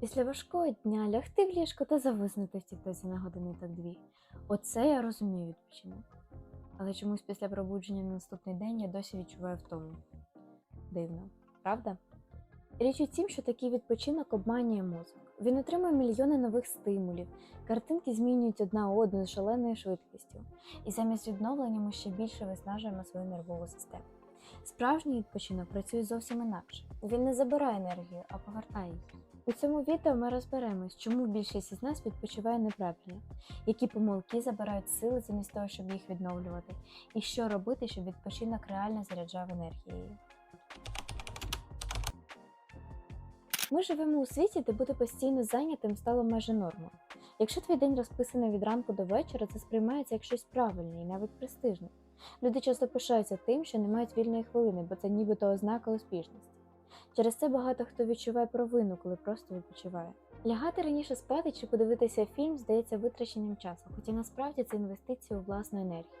Після важкого дня лягти в ліжко та зависнути в тіктоці на години так дві. Оце я розумію відпочинок. Але чомусь після пробудження на наступний день я досі відчуваю втому. Дивно, правда? Річ у тім, що такий відпочинок обманює мозок. Він отримує мільйони нових стимулів, картинки змінюють одна одну з шаленою швидкістю, і замість відновлення ми ще більше виснажуємо свою нервову систему. Справжній відпочинок працює зовсім інакше. Він не забирає енергію, а повертає її. У цьому відео ми розберемось, чому більшість із нас відпочиває неправильно, які помилки забирають сили замість того, щоб їх відновлювати, і що робити, щоб відпочинок реально заряджав енергією. Ми живемо у світі, де бути постійно зайнятим стало майже нормою. Якщо твій день розписаний від ранку до вечора, це сприймається як щось правильне і навіть престижне. Люди часто пишаються тим, що не мають вільної хвилини, бо це нібито ознака успішності. Через це багато хто відчуває провину, коли просто відпочиває. Лягати раніше спати чи подивитися фільм здається витраченням часу, хоча насправді це інвестиція у власну енергію.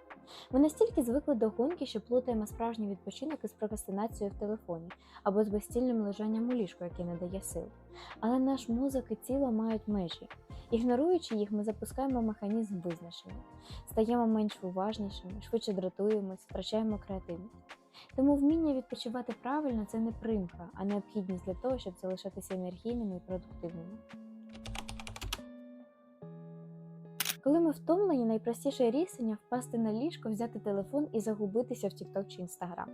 Ми настільки звикли до гонки, що плутаємо справжній відпочинок із прокрастинацією в телефоні або з безстільним лежанням у ліжку, яке не дає сил. Але наш мозок і тіло мають межі. Ігноруючи їх, ми запускаємо механізм визначення, стаємо менш уважнішими, швидше дратуємось, втрачаємо креативність. Тому вміння відпочивати правильно це не примха, а необхідність для того, щоб залишатися енергійними і продуктивними. Коли ми втомлені, найпростіше рішення впасти на ліжко, взяти телефон і загубитися в TikTok чи Instagram.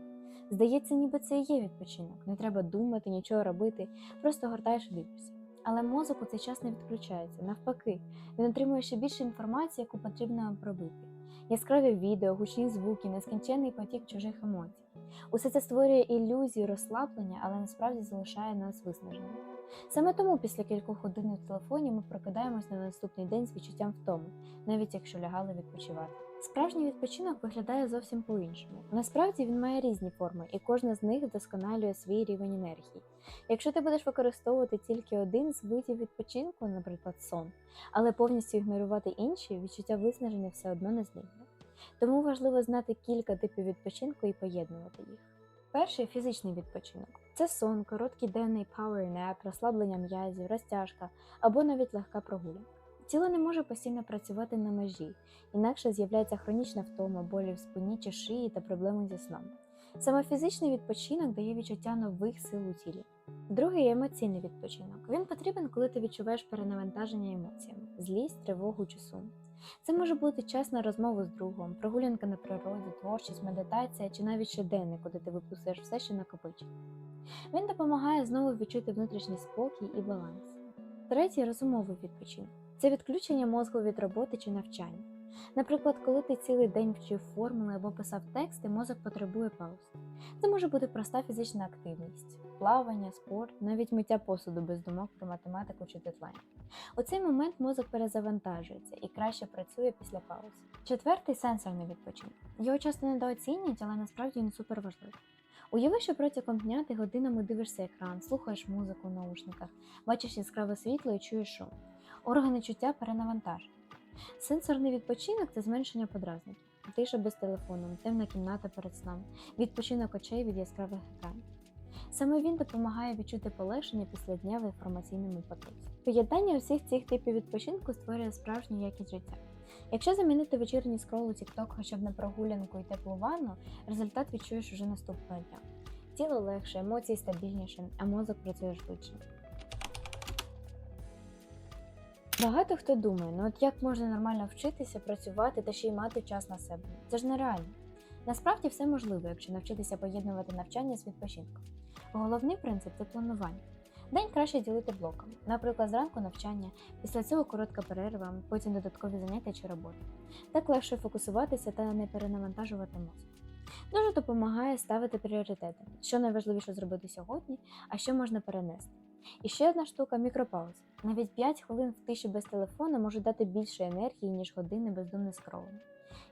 Здається, ніби це і є відпочинок. Не треба думати, нічого робити, просто гортаєш і дивишся. Але мозок у цей час не відключається. Навпаки, він отримує ще більше інформації, яку потрібно обробити. Яскраві відео, гучні звуки, нескінченний потік чужих емоцій. Усе це створює ілюзію розслаблення, але насправді залишає нас виснаженими. Саме тому після кількох годин в телефоні ми прокидаємось на наступний день з відчуттям втоми, навіть якщо лягали відпочивати. Справжній відпочинок виглядає зовсім по-іншому. Насправді він має різні форми, і кожна з них вдосконалює свій рівень енергії. Якщо ти будеш використовувати тільки один з видів відпочинку, наприклад, сон, але повністю ігнорувати інші, відчуття виснаження все одно не зникне. Тому важливо знати кілька типів відпочинку і поєднувати їх. Перший фізичний відпочинок це сон, короткий денний power nap, розслаблення м'язів, розтяжка або навіть легка прогулянка. Тіло не може постійно працювати на межі, інакше з'являється хронічна втома, болі в спині чи шиї та проблеми зі сном. Саме фізичний відпочинок дає відчуття нових сил у тілі. Другий емоційний відпочинок. Він потрібен, коли ти відчуваєш перенавантаження емоціями, злість, тривогу чи сум. Це може бути час на розмову з другом, прогулянка на природі, творчість, медитація чи навіть щоденник, куди ти виписуєш все, що накопичив. Він допомагає знову відчути внутрішній спокій і баланс. Третій розумовий відпочинок це відключення мозку від роботи чи навчання. Наприклад, коли ти цілий день вчив формули або писав тексти, мозок потребує пауз. Це може бути проста фізична активність, плавання, спорт, навіть миття посуду без думок про математику чи дедлайн. У цей момент мозок перезавантажується і краще працює після паузи. Четвертий сенсорний відпочинок. Його часто недооцінюють, але насправді він супер важливий. Уяви, що протягом дня ти годинами дивишся екран, слухаєш музику в наушниках, бачиш яскраве світло і чуєш шум. Органи чуття перенавантажені. Сенсорний відпочинок це зменшення подразників, тиша без телефону, темна кімната перед сном, відпочинок очей від яскравих екранів. Саме він допомагає відчути полегшення після дня в інформаційному потоці. Поєднання усіх цих типів відпочинку створює справжню якість життя. Якщо замінити вечірній скрол у TikTok хоча б на прогулянку і теплу ванну, результат відчуєш уже наступного дня. Тіло легше, емоції стабільніше, а мозок працює швидше. Багато хто думає, ну от як можна нормально вчитися, працювати та ще й мати час на себе? Це ж нереально. Насправді все можливо, якщо навчитися поєднувати навчання з відпочинком. Головний принцип це планування. День краще ділити блоками. Наприклад, зранку навчання, після цього коротка перерва, потім додаткові заняття чи робота. Так легше фокусуватися та не перенавантажувати мозок. Дуже допомагає ставити пріоритети, що найважливіше зробити сьогодні, а що можна перенести. І ще одна штука мікропаузи. Навіть 5 хвилин в тиші без телефону можуть дати більше енергії, ніж години бездумних скролення.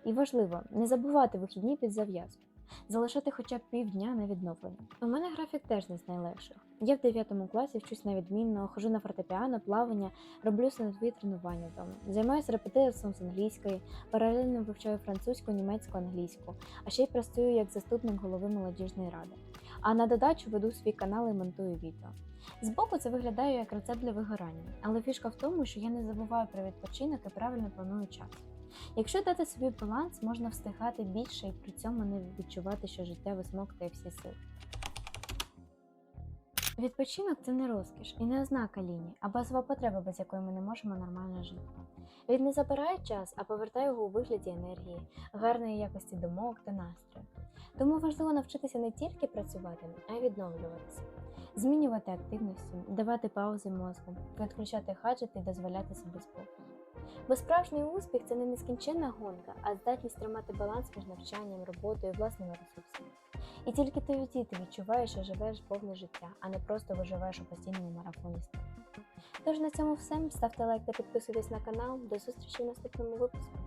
І важливо не забувати вихідні під зав'язку, залишати хоча б півдня на відновлення. У мене графік теж не з найлегших. Я в 9 класі вчусь на відмінно, хожу на фортепіано, плавання, роблю силові тренування вдома. Займаюся репетиторством з англійської, паралельно вивчаю французьку, німецьку, англійську, а ще й працюю як заступник голови молодіжної ради. А на додачу веду свій канал і монтую відео. Збоку це виглядає як рецепт для вигорання, але фішка в тому, що я не забуваю про відпочинок і правильно планую час. Якщо дати собі баланс, можна встигати більше і при цьому не відчувати, що життя висмоктає всі сили. Відпочинок це не розкіш і не ознака лінії, а базова потреба, без якої ми не можемо нормально жити. Він не забирає час, а повертає його у вигляді енергії, гарної якості думок та настрою. Тому важливо навчитися не тільки працювати, а й відновлюватися, змінювати активності, давати паузи мозку, відключати хаджети і дозволяти собі спокій. Бо справжній успіх це не нескінченна гонка, а здатність тримати баланс між навчанням, роботою і власними ресурсами. І тільки тоді ти відчуваєш, що живеш повне життя, а не просто виживаєш у постійному марафоні. Тож на цьому все. Ставте лайк та підписуйтесь на канал. До зустрічі в наступному випуску.